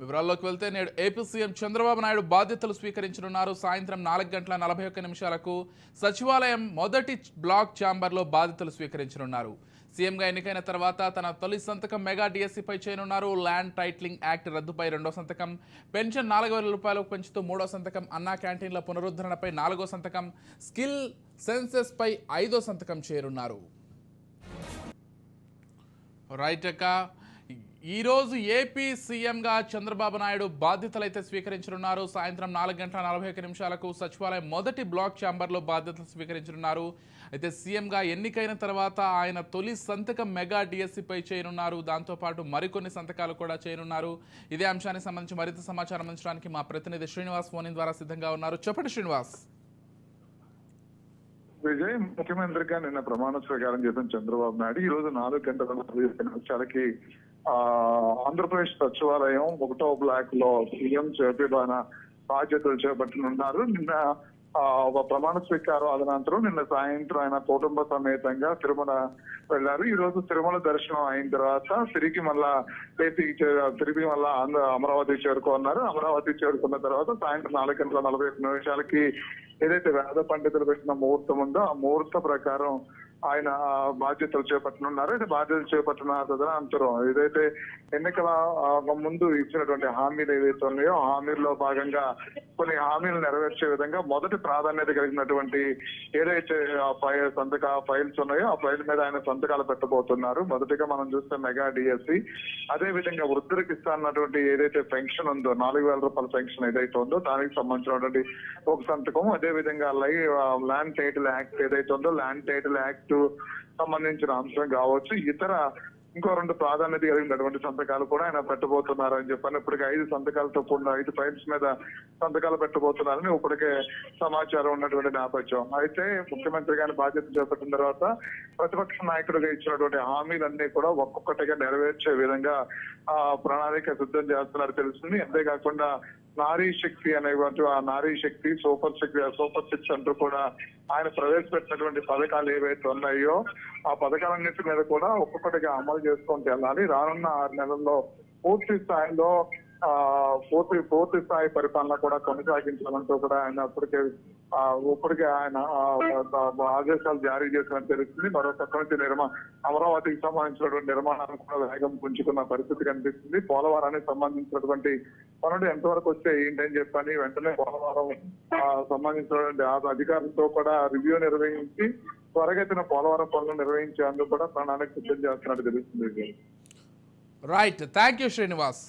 వివరాల్లోకి వెళ్తే నేడు ఏపీ సీఎం చంద్రబాబు నాయుడు బాధ్యతలు స్వీకరించనున్నారు. సాయంత్రం నాలుగు గంటల నలభై ఒక్క నిమిషాలకు సచివాలయం మొదటి బ్లాక్ ఛాంబర్లో బాధ్యతలు స్వీకరించనున్నారు. సీఎంగా ఎన్నికైన తర్వాత తన తొలి సంతకం మెగా డిఎస్సీపై చేయనున్నారు. ల్యాండ్ టైటిలింగ్ యాక్ట్ రద్దుపై రెండో సంతకం పెన్షన్ నాలుగు వేల రూపాయలకు పెంచుతూ మూడో సంతకం అన్నా క్యాంటీన్ల పునరుద్ధరణపై నాలుగో సంతకం స్కిల్ సెన్సెస్పై ఐదో సంతకం చేరున్నారు. రైట్ అక్క ఈరోజు ఏపీ సీఎంగా చంద్రబాబు నాయుడు బాధ్యతలు అయితే స్వీకరించనున్నారు. సాయంత్రం నాలుగు గంటల నలభై ఒక్క నిమిషాలకు సచివాలయం మొదటి బ్లాక్ ఛాంబర్లో బాధ్యతలు స్వీకరించనున్నారు. అయితే సీఎంగా ఎన్నికైన తర్వాత ఆయన తొలి సంతకం మెగా డిఎస్సిపై చేయనున్నారు. దాంతోపాటు మరికొన్ని సంతకాలు కూడా చేయనున్నారు. ఇదే అంశానికి సంబంధించి మరింత సమాచారం అందించడానికి మా ప్రతినిధి శ్రీనివాస్ ఫోన్ ద్వారా సిద్ధంగా ఉన్నారు. చెప్పండి శ్రీనివాస్. విజయ్ ముఖ్యమంత్రిగా నిన్న ప్రమాణ స్వీకారం చేసిన చంద్రబాబు నాయుడు ఈ రోజు నాలుగు గంటల నిమిషాలకి ఆ ఆంధ్రప్రదేశ్ సచివాలయం ఒకటో బ్లాక్లో సీఎం చేపట్టిన బాధ్యతలు చేపట్టనున్నారు. నిన్న ఒక ప్రమాణ స్వీకారం అదనంతరం నిన్న సాయంత్రం ఆయన కుటుంబ సమేతంగా తిరుమల వెళ్ళారు. ఈ రోజు తిరుమల దర్శనం అయిన తర్వాత తిరిగి మళ్ళా ఏపీకి తిరిగి మళ్ళా ఆంధ్ర అమరావతి చేరుకున్నారు అమరావతి చేరుకున్న తర్వాత సాయంత్రం నాలుగు గంటల నలభై నిమిషాలకి ఏదైతే వేద పండితులు పెట్టిన ముహూర్తం ఉందో ఆ ముహూర్త ప్రకారం ఆయన బాధ్యతలు చేపట్టనున్నారు. అయితే బాధ్యతలు చేపట్టిన తదనంతరం ఏదైతే ఎన్నికల ముందు ఇచ్చినటువంటి హామీలు ఏవైతే ఉన్నాయో హామీల్లో భాగంగా కొన్ని హామీలు నెరవేర్చే విధంగా మొదటి ప్రాధాన్యత కలిగినటువంటి ఏదైతే ఫైల్ సంతక ఫైల్స్ ఉన్నాయో ఆ ఫైల్ మీద ఆయన సంతకాలు పెట్టబోతున్నారు. మొదటిగా మనం చూస్తే మెగా డిఎస్సి. అదే విధంగా వృద్ధులకు ఇస్తానన్నటువంటి ఏదైతే పెన్షన్ ఉందో నాలుగు వేల రూపాయల పెన్షన్ ఏదైతే ఉందో దానికి సంబంధించినటువంటి ఒక సంతకం అదే విధంగా లైవ్ ల్యాండ్ టైటిల్ యాక్ట్ ఏదైతే ఉందో ల్యాండ్ టైటిల్ యాక్ట్ సంబంధించిన అంశం కావచ్చు. ఇతర ఇంకో రెండు ప్రాధాన్యత కలిగినటువంటి సంతకాలు కూడా ఆయన పెట్టబోతున్నారు అని చెప్పని ఇప్పటికే ఐదు సంతకాలతో కూడిన ఐదు ఫైల్స్ మీద సంతకాలు పెట్టబోతున్నారని ఇప్పటికే సమాచారం ఉన్నటువంటి నేపథ్యం. అయితే ముఖ్యమంత్రి గారి బాధ్యత చేపట్టిన తర్వాత ప్రతిపక్ష నాయకుడిగా ఇచ్చినటువంటి హామీలన్నీ కూడా ఒక్కొక్కటిగా నెరవేర్చే విధంగా ఆ ప్రణాళిక సిద్ధం చేస్తున్నారు. తెలుస్తుంది. అంతేకాకుండా నారీ శక్తి అనేటువంటి ఆ నారీ శక్తి సూపర్ శక్తి సూపర్ సిక్స్ అంటూ కూడా ఆయన ప్రవేశపెట్టినటువంటి పథకాలు ఏవైతే ఉన్నాయో ఆ పథకాలన్నిటి మీద కూడా ఒక్కొక్కటిగా అమలు చేసుకుంటూ వెళ్ళాలి. రానున్న ఆరు నెలల్లో పూర్తి స్థాయిలో ఆ పూర్తి పూర్తి స్థాయి పరిపాలన కూడా కొనసాగించాలంటూ కూడా ఆయన అప్పటికే ఇప్పటికే ఆయన ఆదేశాలు జారీ చేసినట్టు తెలుస్తుంది. మరో నుంచి నిర్మా అమరావతికి సంబంధించినటువంటి నిర్మాణాన్ని కూడా వేగం పుంజుకున్న పరిస్థితి కనిపిస్తుంది. పోలవరానికి సంబంధించినటువంటి పనులు ఎంతవరకు వస్తే ఏంటని చెప్పని వెంటనే పోలవరం సంబంధించినటువంటి ఆ అధికారులతో కూడా రివ్యూ నిర్వహించి త్వరగతిన పోలవరం పనులు నిర్వహించేందుకు కూడా ప్రణాళిక సిద్ధం చేస్తున్నట్టు తెలుస్తుంది. Right thank you Srinivas